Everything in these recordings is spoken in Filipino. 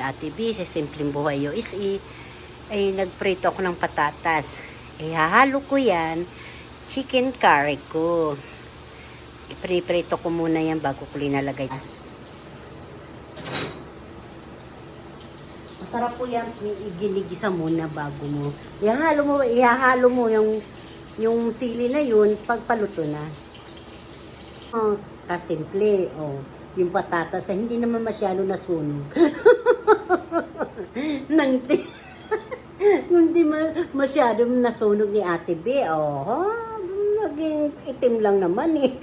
Ate B, sa Simpleng Buhay USA, ay nagprito ako ng patatas. Ihahalo ko yan, chicken curry ko. Ipriprito ko muna yan bago ko linalagay. Masarap po yan, iginigisa muna bago mo. Ihahalo mo, ihahalo mo yung, yung sili na yun, pagpaluto na. Oh, kasimple, oh. Yung patatas ay hindi naman masyado nasunog. Nang ti ma masyadong nasunog ni Ate B. Oh, naging itim lang naman eh.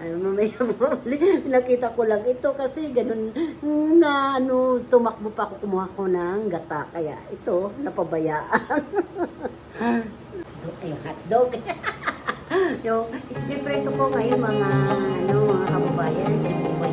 Ay, mamaya po, nakita ko lang ito kasi ganun na ano, tumakbo pa ako kumuha ko ng gata. Kaya ito, napabayaan. Ay, hotdog. yung ipiprito ko ngayon mga ano mga kababayan si Buboy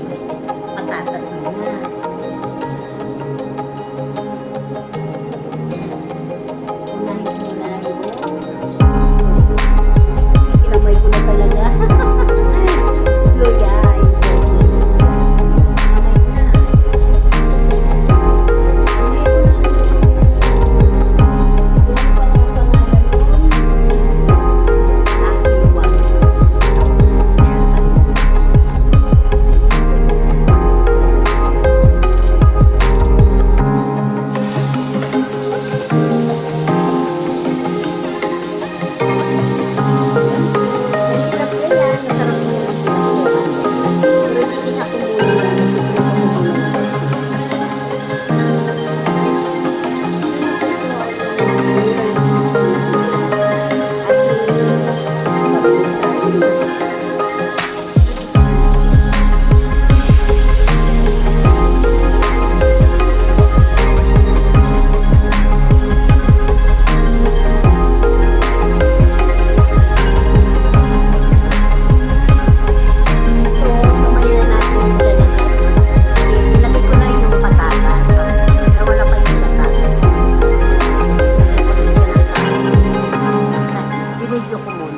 Binidyo ko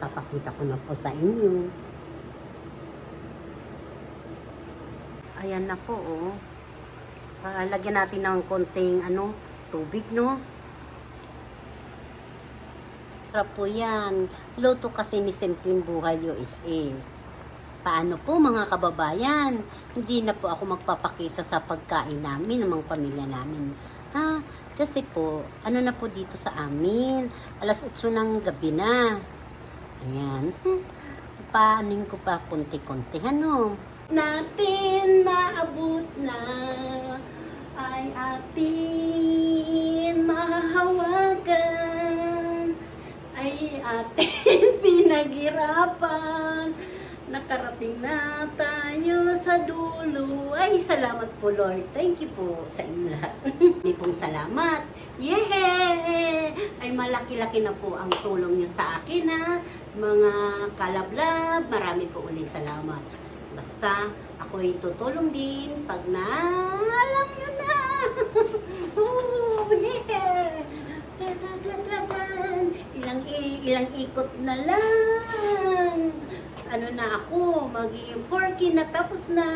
Papakita ko na po sa inyo. Ayan na po, oh. Ah, lagyan natin ng konting, ano, tubig, no? Sarap po yan. Luto kasi ni Simpleng Buhay USA. Paano po mga kababayan? Hindi na po ako magpapakita sa pagkain namin ng mga pamilya namin. Ha? Kasi po, ano na po dito sa amin? Alas 8 ng gabi na. Ayan. Paanin ko pa konti-konti. Ano? Natin maabot na ay atin mahahawagan ay atin pinaghirapan nakarating na tayo sa dulo ay salamat po Lord thank you po sa inyo lahat may pong salamat yeah ay malaki-laki na po ang tulong niyo sa akin ha? Mga kalablab marami po ulit salamat. Basta ako'y tutulong din pag na alam nyo na. Oh yeah! Ilang ilang ikot na lang ano na ako, mag 4K na tapos na.